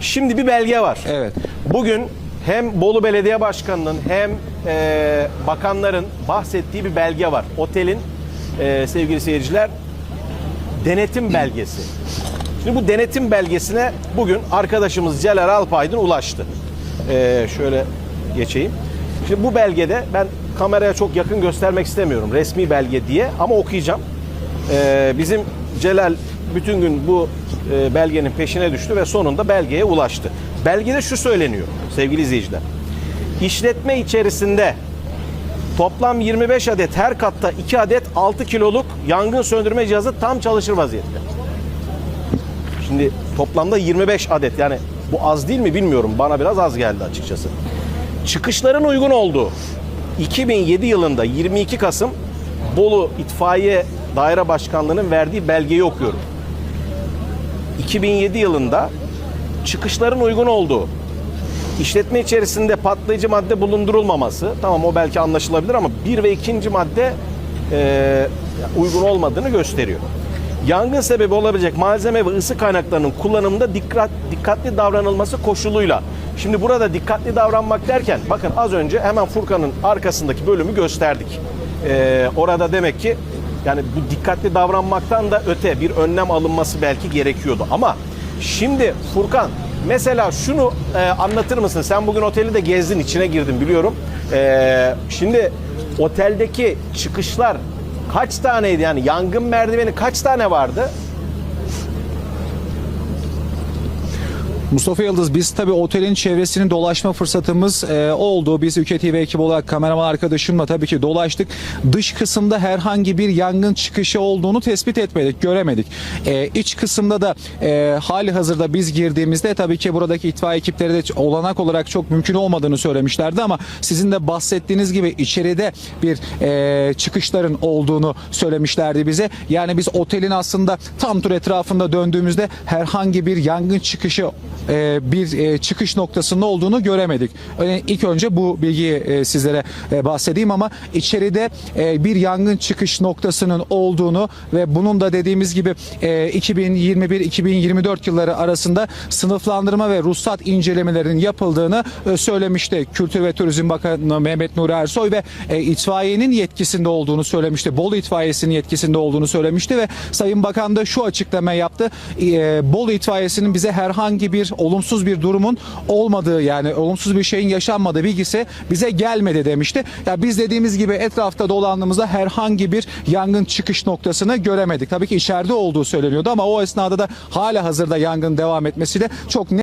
Şimdi bir belge var. Evet. Bugün hem Bolu Belediye Başkanı'nın hem e, bakanların bahsettiği bir belge var. Otelin e, sevgili seyirciler denetim belgesi. Şimdi bu denetim belgesine bugün arkadaşımız Celal Alpaydın ulaştı. E, şöyle geçeyim. Şimdi bu belgede ben kameraya çok yakın göstermek istemiyorum resmi belge diye ama okuyacağım. E, bizim Celal bütün gün bu e, belgenin peşine düştü ve sonunda belgeye ulaştı. Belgede şu söyleniyor sevgili izleyiciler. İşletme içerisinde toplam 25 adet her katta 2 adet 6 kiloluk yangın söndürme cihazı tam çalışır vaziyette. Şimdi toplamda 25 adet yani bu az değil mi bilmiyorum. Bana biraz az geldi açıkçası. Çıkışların uygun olduğu 2007 yılında 22 Kasım Bolu İtfaiye Daire Başkanlığı'nın verdiği belgeyi okuyorum. 2007 yılında çıkışların uygun olduğu, işletme içerisinde patlayıcı madde bulundurulmaması, tamam o belki anlaşılabilir ama bir ve ikinci madde e, uygun olmadığını gösteriyor. Yangın sebebi olabilecek malzeme ve ısı kaynaklarının kullanımında dikkat, dikkatli davranılması koşuluyla. Şimdi burada dikkatli davranmak derken bakın az önce hemen Furkan'ın arkasındaki bölümü gösterdik. E, orada demek ki yani bu dikkatli davranmaktan da öte bir önlem alınması belki gerekiyordu. Ama şimdi Furkan mesela şunu e, anlatır mısın? Sen bugün oteli de gezdin, içine girdin biliyorum. E, şimdi oteldeki çıkışlar kaç taneydi? Yani yangın merdiveni kaç tane vardı? Mustafa Yıldız biz tabii otelin çevresini dolaşma fırsatımız e, oldu. Biz Ülke TV ekibi olarak kameraman arkadaşımla tabii ki dolaştık. Dış kısımda herhangi bir yangın çıkışı olduğunu tespit etmedik, göremedik. E, iç kısımda da e, hali hazırda biz girdiğimizde tabii ki buradaki itfaiye ekipleri de olanak olarak çok mümkün olmadığını söylemişlerdi ama sizin de bahsettiğiniz gibi içeride bir e, çıkışların olduğunu söylemişlerdi bize. Yani biz otelin aslında tam tur etrafında döndüğümüzde herhangi bir yangın çıkışı bir e, çıkış noktasında olduğunu göremedik. Öyle ilk önce bu bilgiyi e, sizlere e, bahsedeyim ama içeride e, bir yangın çıkış noktasının olduğunu ve bunun da dediğimiz gibi e, 2021-2024 yılları arasında sınıflandırma ve ruhsat incelemelerinin yapıldığını e, söylemişti. Kültür ve Turizm Bakanı Mehmet Nuri Ersoy ve e, itfaiyenin yetkisinde olduğunu söylemişti. Bolu itfaiyesinin yetkisinde olduğunu söylemişti ve Sayın Bakan da şu açıklama yaptı. E, Bolu itfaiyesinin bize herhangi olumsuz bir durumun olmadığı yani olumsuz bir şeyin yaşanmadığı bilgisi bize gelmedi demişti. Ya biz dediğimiz gibi etrafta dolandığımızda herhangi bir yangın çıkış noktasını göremedik. Tabii ki içeride olduğu söyleniyordu ama o esnada da hala hazırda yangın devam etmesiyle çok net